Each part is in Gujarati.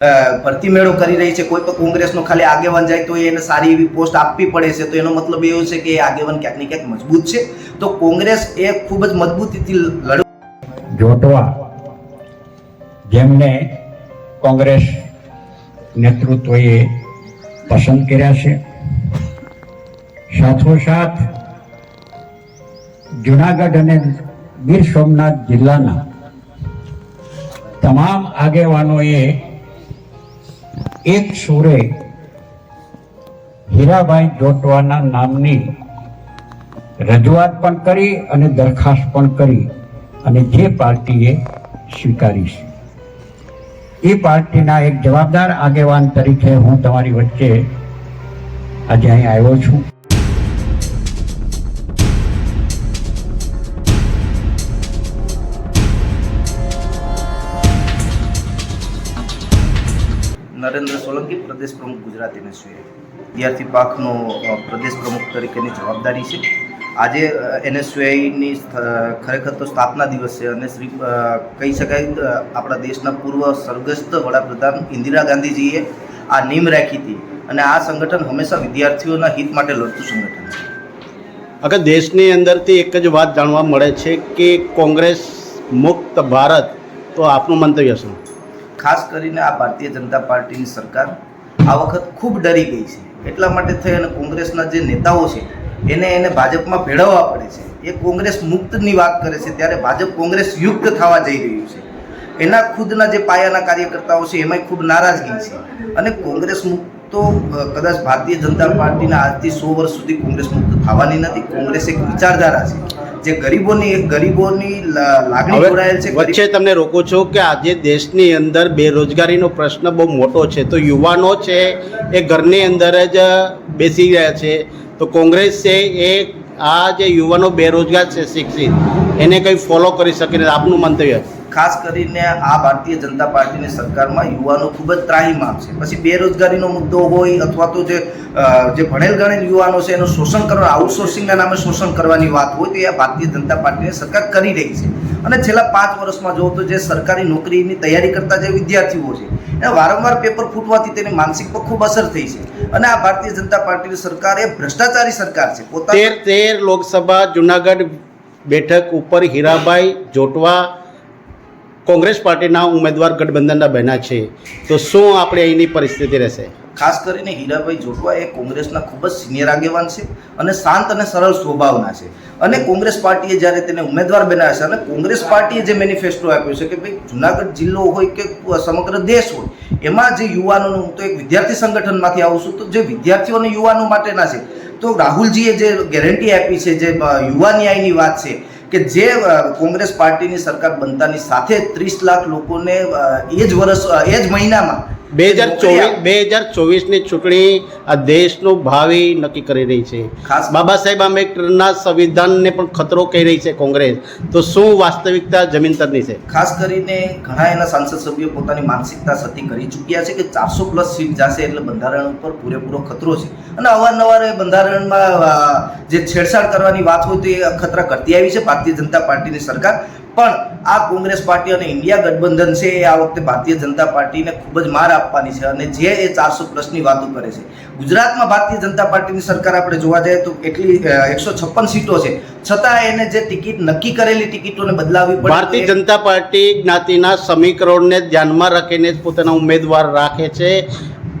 ભરતી મેળો કરી રહી છે. કોઈ પણ કોંગ્રેસનો ખાલી આગેવાન જાય તો એને સારી એવી પોસ્ટ આપવી પડે છે. તો એનો મતલબ એવો છે કે આગેવાન ક્યાંક ને ક્યાંક મજબૂત છે. તો કોંગ્રેસ એ ખૂબ જ મજબૂતીથી લડ. જોટવા જેમને કોંગ્રેસ નેતૃત્વએ પસંદ કર્યા છે. સાથોસાથ જુનાગઢ અને ગીર સોમનાથ જિલ્લાના તમામ આગેવાનોએ એક સુરે હીરાભાઈ જોટવાના નામની રજૂઆત પણ કરી અને દરખાસ્ત પણ કરી અને જે પાર્ટીએ સ્વીકારી છે. એ પાર્ટીના એક જવાબદાર આગેવાન તરીકે હું તમારી વચ્ચે આજે અહીં આવ્યો છું. નરેન્દ્ર સોલંકી પ્રદેશ પ્રમુખ ગુજરાત એનએસયુએ. વિદ્યાર્થી પાકનો પ્રદેશ પ્રમુખ તરીકેની જવાબદારી છે. આજે એનએસયુઆઈની ખરેખર તો સ્થાપના દિવસ છે અને શ્રી કહી શકાય આપણા દેશના પૂર્વ સ્વર્ગસ્થ વડાપ્રધાન ઇન્દિરા ગાંધીજીએ આ નીમ રાખી હતી અને આ સંગઠન હંમેશા વિદ્યાર્થીઓના હિત માટે લડતું સંગઠન છે. અગર દેશની અંદરથી એક જ વાત જાણવા મળે છે કે કોંગ્રેસ મુક્ત ભારત, તો આપનું મંતવ્ય શું? ખાસ કરીને આ ભારતીય જનતા પાર્ટીની સરકાર આ વખત ખૂબ ડરી ગઈ છે. એટલા માટે થઈ અને કોંગ્રેસના જે નેતાઓ છે, એને એને ભાજપમાં ભેળવવા પડે છે. એ કોંગ્રેસ મુક્તની વાત કરે છે, ત્યારે ભાજપ કોંગ્રેસ યુક્ત થવા જઈ રહ્યું છે. એના ખુદના જે પાયાના કાર્યકર્તાઓ છે, એમાંય ખૂબ નારાજગી છે. અને કોંગ્રેસ મુક્ત તો કદાચ ભારતીય જનતા પાર્ટીના આજથી સો વર્ષ સુધી કોંગ્રેસ મુક્ત થવાની નથી. કોંગ્રેસ એક વિચારધારા છે. જે ગરીબોની એક ગરીબોની લાગણી જોડાયેલ છે વચ્ચે તમને રોકો છો કે આજે દેશની અંદર બેરોજગારીનો પ્રશ્ન બહુ મોટો છે. તો યુવાનો છે એ ઘરની અંદર જ બેસી ગયા છે. તો કોંગ્રેસ છે એ આ જે યુવાનો બેરોજગાર છે શિક્ષિત એને કંઈ ફોલો કરી શકે આપનું મંતવ્ય? ખાસ કરીને આ ભારતીય જનતા પાર્ટીની સરકારમાં યુવાનો ખૂબ જ ત્રાહીમામ છે. પછી બેરોજગારીનો મુદ્દો હોય અથવા તો જે જે ભણેલ ગણેલ યુવાનો છે એનું શોષણ કરવા આઉટસોર્સિંગના નામે શોષણ કરવાની વાત હોય તો એ ભારતીય જનતા પાર્ટીની સરકાર કરી રહી છે. અને છેલ્લા પાંચ વર્ષમાં જોવો તો જે સરકારી નોકરીની તૈયારી કરતા જે વિદ્યાર્થીઓ છે એ વારંવાર પેપર ફૂટવાથી તેની માનસિક પર ખૂબ અસર થઈ છે. અને આ ભારતીય જનતા પાર્ટીની સરકાર એ ભ્રષ્ટાચારી સરકાર છે. પોતા તેર લોકસભા જુનાગઢ બેઠક ઉપર હીરાભાઈ જોટવા કોંગ્રેસ પાર્ટીના ઉમેદવાર ગઠબંધનના બન્યા છે, તો શું આપણે અહીંની પરિસ્થિતિ રહેશે? ખાસ કરીને હીરાભાઈ જોટવા એ કોંગ્રેસના ખૂબ જ સિનિયર આગેવાન છે અને શાંત અને સરળ સ્વભાવના છે. અને કોંગ્રેસ પાર્ટીએ જ્યારે તેને ઉમેદવાર બનાવ્યા છે અને કોંગ્રેસ પાર્ટીએ જે મેનિફેસ્ટો આપ્યો છે કે ભાઈ, જુનાગઢ જિલ્લો હોય કે સમગ્ર દેશ હોય, એમાં જે યુવાનોનું, હું તો એક વિદ્યાર્થી સંગઠનમાંથી આવું છું, તો જે વિદ્યાર્થીઓ અને યુવાનો માટેના છે, તો રાહુલજીએ જે ગેરંટી આપી છે, જે યુવા ન્યાયની વાત છે કે જે કોંગ્રેસ પાર્ટીની સરકાર બનતાની સાથે ત્રીસ લાખ લોકોને એ જ વર્ષ એ જ મહિનામાં બે હજાર ચોવીસ બે હજાર ચોવીસની ચૂંટણી આ દેશનું ભાવિ નક્કી કરી રહી છે. ખાસ બાબા સાહેબ આંબેડકરના સંવિધાનને પણ ખતરો કહી રહી છે કોંગ્રેસ. તો શું વાસ્તવિકતા જમીનતરની છે? ખાસ કરીને ઘણા એના સાંસદ સભ્યો પોતાની માનસિકતા સતી કરી ચૂક્યા છે કે ચારસો પ્લસ સીટ જશે એટલે બંધારણ ઉપર પૂરેપૂરો ખતરો છે. અને અવારનવાર એ બંધારણમાં જે છેડછાડ કરવાની વાત હોય તો એ ખતરા કરતી આવી છે. ભારતીય જનતા પાર્ટીની સરકાર પણ આ કોંગ્રેસ પાર્ટી અને ઇન્ડિયા ગઠબંધન છે એ આ વખતે ભારતીય જનતા પાર્ટીને ખૂબ જ માર આપવાની છે અને જે એ ચારસો પ્લસની વાતો કરે છે. ગુજરાતમાં ભારતીય જનતા પાર્ટીની સરકાર આપણે જોવા જઈએ તો એટલી એકસો છપ્પન સીટો છે. છતાં એને જે ટિકિટ નક્કી કરેલી ટિકિટોને બદલાવી પડે ભારતીય જનતા પાર્ટી જ્ઞાતિના સમીકરણને ધ્યાનમાં રાખીને જ પોતાના ઉમેદવાર રાખે છે.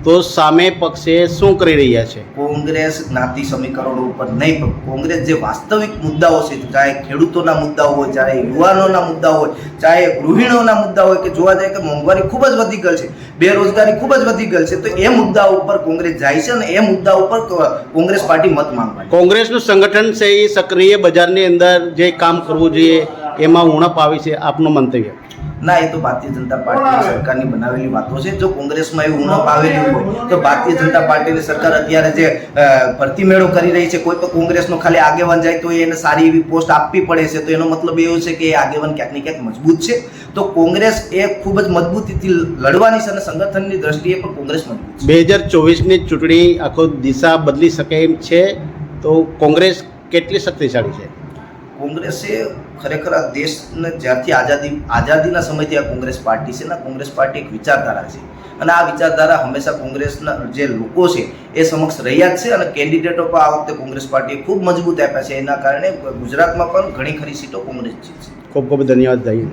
તો સામે પક્ષે શું કરી રહ્યા છે? કોંગ્રેસ જ્ઞાતિ સમીકરણો ઉપર નહીં પણ કોંગ્રેસ જે વાસ્તવિક મુદ્દાઓ છે ચાહે ખેડૂતોના મુદ્દાઓ હોય ચાહે યુવાનોના મુદ્દાઓ હોય ચાહે ગૃહિણીઓના મુદ્દા હોય કે જોવા જાય કે મોંઘવારી ખૂબ જ વધી ગઈ છે બેરોજગારી ખૂબ જ વધી ગઈ છે તો એ મુદ્દાઓ ઉપર કોંગ્રેસ જાય છે અને એ મુદ્દા ઉપર કોંગ્રેસ પાર્ટી મત માંગવા કોંગ્રેસનું સંગઠન છે એ સક્રિય બજારની અંદર જે કામ કરવું જોઈએ એમાં ઉણપ આવી છે આપનું મંતવ્ય? ના એ તો ભારતીય જનતા પાર્ટી સરકારની બનાવેલી વાતો છે. જો કોંગ્રેસમાં એવું ઉણપ આવેલી હોય તો ભારતીય જનતા પાર્ટીની સરકાર અત્યારે જે ભરતી મેળો કરી રહી છે કોઈ પણ કોંગ્રેસનો ખાલી આગેવાન જાય તો એને સારી એવી પોસ્ટ આપવી પડે છે. તો એનો મતલબ એવો છે કે એ આગેવાન ક્યાંક ને ક્યાંક મજબૂત છે. તો કોંગ્રેસ એ ખૂબ જ મજબૂતીથી લડવાની છે અને સંગઠનની દ્રષ્ટિએ પણ કોંગ્રેસ મજબૂત છે. બે હજાર ચોવીસની ચૂંટણી આખો દિશા બદલી શકે એમ છે. તો કોંગ્રેસ કેટલી શક્તિશાળી છે? કોંગ્રેસે ખરેખર આ દેશને જ્યારથી આઝાદી આઝાદીના સમયથી આ કોંગ્રેસ પાર્ટી છે ને કોંગ્રેસ પાર્ટી એક વિચારધારા છે. અને આ વિચારધારા હંમેશા કોંગ્રેસના જે લોકો છે એ સમક્ષ રહ્યા જ છે અને કેન્ડિડેટો પણ આ વખતે કોંગ્રેસ પાર્ટીએ ખૂબ મજબૂત આપ્યા છે. એના કારણે ગુજરાતમાં પણ ઘણી ખરી સીટો કોંગ્રેસ જીતશે ખૂબ ખૂબ ધન્યવાદ ભાઈ.